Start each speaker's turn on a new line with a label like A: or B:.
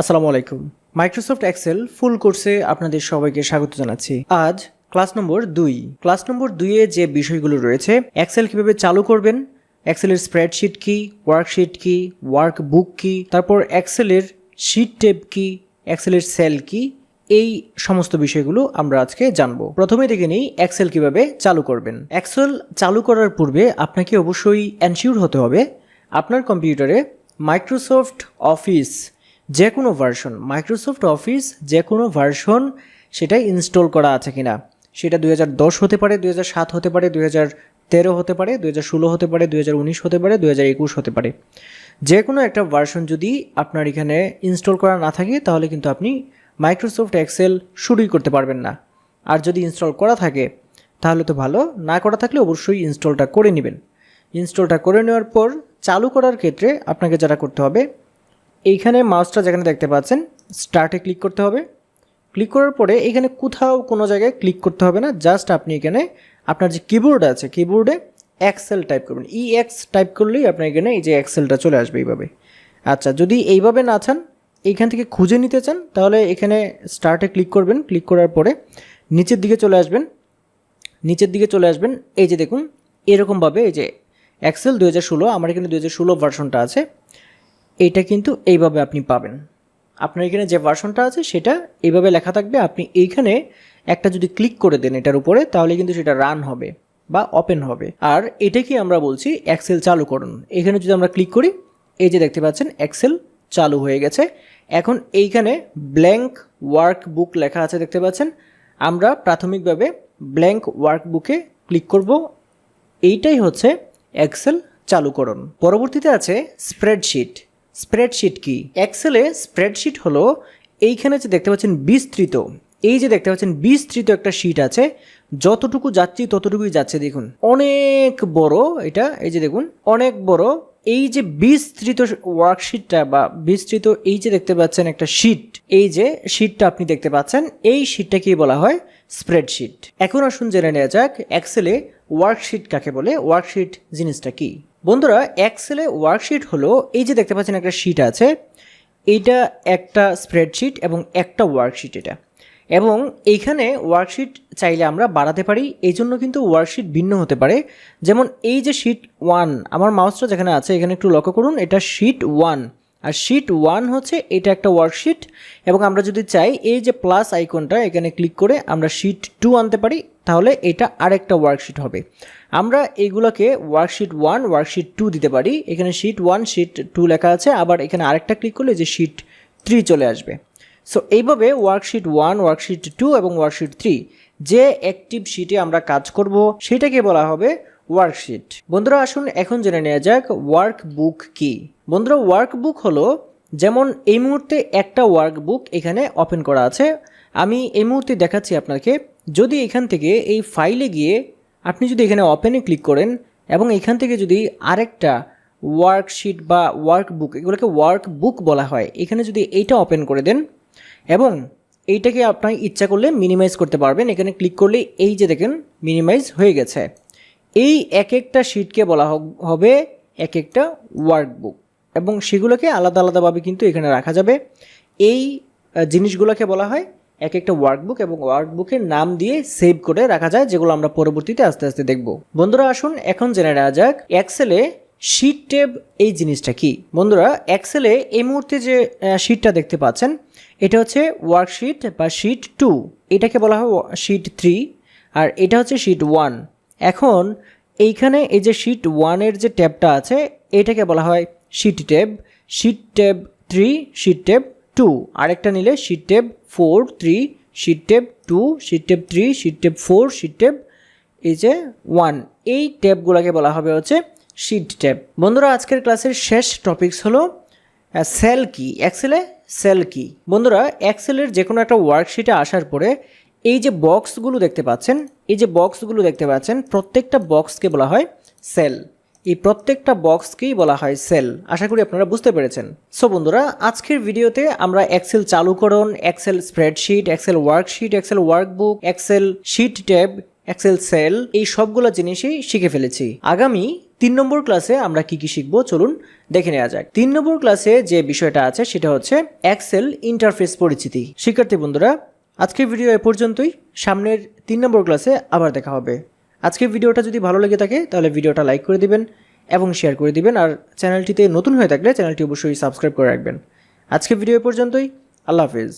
A: আসসালামু আলাইকুম। Microsoft Excel ফুল কোর্সে আপনাদের সবাইকে স্বাগত জানাচ্ছি। আজ ক্লাস নম্বর দুই। ক্লাস নম্বর দুইয়ে যে বিষয়গুলো রয়েছে এক্সেল কীভাবে চালু করবেন এক্সেলের স্প্রেডশিট কি ওয়ার্কশিট কি ওয়ার্ক বুক কি, তারপর এক্সেলের শিট টেপ কি এক্সেলের সেল কি, এই সমস্ত বিষয়গুলো আমরা আজকে জানব। প্রথমে দেখে নিই এক্সেল কীভাবে চালু করবেন। এক্সেল চালু করার পূর্বে আপনাকে অবশ্যই এনশিওর হতে হবে, আপনার কম্পিউটারে মাইক্রোসফট অফিস যে কোনো ভার্সন মাইক্রোসফট অফিস যে কোনো ভার্সন সেটা ইনস্টল করা আছে কিনা। সেটা দুই হাজার দশ হতে পারে দু হাজার সাত হতে পারে, দুই তেরো হতে পারে, দুই ষোলো হতে পারে, দুই উনিশ হতে পারে, দুই একুশ হতে পারে। যে কোনো একটা ভার্সন যদি আপনার এখানে ইনস্টল করা না থাকে, তাহলে কিন্তু আপনি মাইক্রোসফট এক্সেল শুরুই করতে পারবেন না। আর যদি ইনস্টল করা থাকে, তাহলে তো ভালো, না করা থাকলে অবশ্যই ইনস্টলটা করে নেবেন। ইনস্টলটা করে নেওয়ার পর, চালু করার ক্ষেত্রে আপনাকে যারা করতে হবে এইখানে মাউসটা যেখানে দেখতে পাচ্ছেন স্টার্টে ক্লিক করতে হবে। ক্লিক করার পরে এখানে কোথাও কোনো জায়গায় ক্লিক করতে হবে না জাস্ট আপনি এখানে আপনার যে কিবোর্ড আছে কিবোর্ডে এক্সেল টাইপ করবেন। ই এক্স টাইপ করলেই আপনার এখানে এই যে এক্সেলটা চলে আসবে এইভাবে। আচ্ছা যদি এইভাবে না চান, এইখান থেকে খুঁজে নিতে চান, তাহলে এখানে স্টার্টে ক্লিক করবেন। ক্লিক করার পরে নিচের দিকে চলে আসবেন। নিচের দিকে চলে আসবেন। এই যে দেখুন, এরকমভাবে এই যে এক্সেল দু হাজার ষোলো, আমার এখানে দু হাজার ষোলো ভার্সনটা আছে। এইটা কিন্তু এইভাবে আপনি পাবেন। আপনার এখানে যে ভার্সনটা আছে সেটা এইভাবে লেখা থাকবে। আপনি এইখানে একটা যদি ক্লিক করে দেন এটার উপরে, তাহলে কিন্তু সেটা রান হবে বা ওপেন হবে। আর এটাকে আমরা বলছি এক্সেল চালু করুন এখানে যদি আমরা ক্লিক করি, এই যে দেখতে পাচ্ছেন এক্সেল চালু হয়ে গেছে। এখন এইখানে ব্ল্যাঙ্ক ওয়ার্ক বুক লেখা আছে দেখতে পাচ্ছেন। আমরা প্রাথমিকভাবে ব্ল্যাঙ্ক ওয়ার্ক বুকে ক্লিক করব। এইটাই হচ্ছে এক্সেল চালুকরণ। পরবর্তীতে আছে স্প্রেডশিট স্প্রেডশিট কি? এক্সেলে স্প্রেডশিট হলো এইখানে যে দেখতে পাচ্ছেন বিস্তৃত। এই যে দেখতে পাচ্ছেন বিস্তৃত একটা শিট আছে। যতটুকু যাচ্ছি ততটুকুই যাচ্ছে, দেখুন। অনেক বড় এটা, এই যে দেখুন, অনেক বড়। এই যে বিস্তৃত ওয়ার্কশিটটা বা বিস্তৃত এই যে দেখতে পাচ্ছেন একটা শিট, এই যে শিটটা আপনি দেখতে পাচ্ছেন, এই শিটটাকে বলা হয়? স্প্রেডশিট। এখন আসুন জেনে নেওয়া যাক এক্সেলে ওয়ার্কশিট কাকে বলে, ওয়ার্কশিট জিনিসটা কি? বন্ধুরা এক্সেলে ওয়ার্কশিট হলো, এই যে দেখতে পাচ্ছেন একটা শিট আছে এইটা একটা স্প্রেডশিট এবং একটা ওয়ার্কশিট এটা। এবং এইখানে ওয়ার্কশিট চাইলে আমরা বাড়াতে পারি, এই জন্য কিন্তু ওয়ার্কশিট ভিন্ন হতে পারে। যেমন এই যে শিট ওয়ান আমার মাউসটা যেখানে আছে, এখানে একটু লক্ষ্য করুন, এটা শিট ওয়ান আর শিট ওয়ান হচ্ছে, এটা একটা ওয়ার্কশিট এবং আমরা যদি চাই, এই যে প্লাস আইকনটা এখানে ক্লিক করে আমরা শিট টু আনতে পারি তাহলে এটা আরেকটা ওয়ার্কশিট হবে। আমরা এইগুলোকে ওয়ার্কশিট ওয়ান ওয়ার্কশিট টু দিতে পারি। এখানে শিট ওয়ান শিট টু লেখা আছে। আবার এখানে আরেকটা ক্লিক করলে যে শিট থ্রি চলে আসবে। সো এইভাবে ওয়ার্কশিট ওয়ান ওয়ার্কশিট টু এবং ওয়ার্কশিট থ্রি যে অ্যাক্টিভ শিটে আমরা কাজ করব, সেটাকে বলা হবে ওয়ার্কশিট বন্ধুরা, আসুন এখন জেনে নেওয়া যাক ওয়ার্ক বুক কি। বন্ধুরা ওয়ার্ক বুক হলো যেমন এই মুহূর্তে একটা ওয়ার্ক বুক এখানে ওপেন করা আছে। আমি এই মুহূর্তে দেখাচ্ছি আপনাকে যদি এখান থেকে এই ফাইলে গিয়ে আপনি যদি এখানে ওপেনে ক্লিক করেন এবং এখান থেকে যদি আরেকটা ওয়ার্কশিট বা ওয়ার্ক বুক এগুলোকে ওয়ার্ক বুক বলা হয়, এখানে যদি এইটা ওপেন করে দেন এবং এইটাকে আপনার ইচ্ছা করলে মিনিমাইজ করতে পারবেন। এখানে ক্লিক করলে এই যে দেখেন মিনিমাইজ হয়ে গেছে। এই এক একটা শিটকে বলা হবে এক একটা ওয়ার্কবুক এবং সেগুলোকে আলাদা আলাদাভাবে কিন্তু এখানে রাখা যাবে। এই জিনিসগুলোকে বলা হয় এক একটা ওয়ার্কবুক এবং ওয়ার্কবুকের নাম দিয়ে সেভ করে রাখা যায়, যেগুলো আমরা পরবর্তীতে আস্তে আস্তে দেখব। বন্ধুরা, আসুন এখন জেনে নেওয়া যাক এক্সেলে শিট টেব এই জিনিসটা কি। বন্ধুরা এক্সেলে এই মুহূর্তে যে শিটটা দেখতে পাচ্ছেন, এটা হচ্ছে ওয়ার্কশিট বা শিট টু এটাকে বলা হয় শিট থ্রি আর এটা হচ্ছে শিট ওয়ান এখন এইখানে এই যে শিট ওয়ানের যে ট্যাবটা আছে, এটাকে বলা হয় sheet tab sheet tab three sheet tab two. আরেকটা নিলে sheet tab four three sheet tab two sheet tab three sheet tab four sheet tab এই যে ওয়ান এই ট্যাবগুলোকে বলা হবে হচ্ছে শিট ট্যাব বন্ধুরা, আজকের ক্লাসের শেষ টপিকস হলো সেল কি এক্সেলে সেল কি বন্ধুরা এক্সেলের যে কোনো একটা ওয়ার্কশিটে আসার পরে এই যে বক্সগুলো দেখতে পাচ্ছেন, এই যে বক্সগুলো দেখতে পাচ্ছেন, প্রত্যেকটা বক্সকে বলা হয় সেল এই প্রত্যেকটা বক্সকেই বলা হয় সেল। আশা করি আপনারা বুঝতে পেরেছেন। সো বন্ধুরা, আজকের ভিডিওতে আমরা Excel চালুকরণ Excel spreadsheet Excel worksheet Excel workbook Excel sheet tab Excel cell এই সবগুলো জিনিসই শিখে ফেলেছি। আগামী তিন নম্বর ক্লাসে আমরা কি কি শিখব? চলুন দেখে নেওয়া যাক। তিন নম্বর ক্লাসে যে বিষয়টা আছে, সেটা হচ্ছে এক্সেল ইন্টারফেস পরিচিতি। শিক্ষার্থী বন্ধুরা, আজকের ভিডিও এ পর্যন্তই। সামনের তিন নম্বর ক্লাসে আবার দেখা হবে। আজকের ভিডিওটা যদি ভালো লেগে থাকে, তাহলে ভিডিওটা লাইক করে দিবেন এবং শেয়ার করে দিবেন। আর চ্যানেলটিতে নতুন হয়ে থাকলে চ্যানেলটি অবশ্যই সাবস্ক্রাইব করে রাখবেন। আজকের ভিডিও পর্যন্তই। আল্লাহ হাফিজ।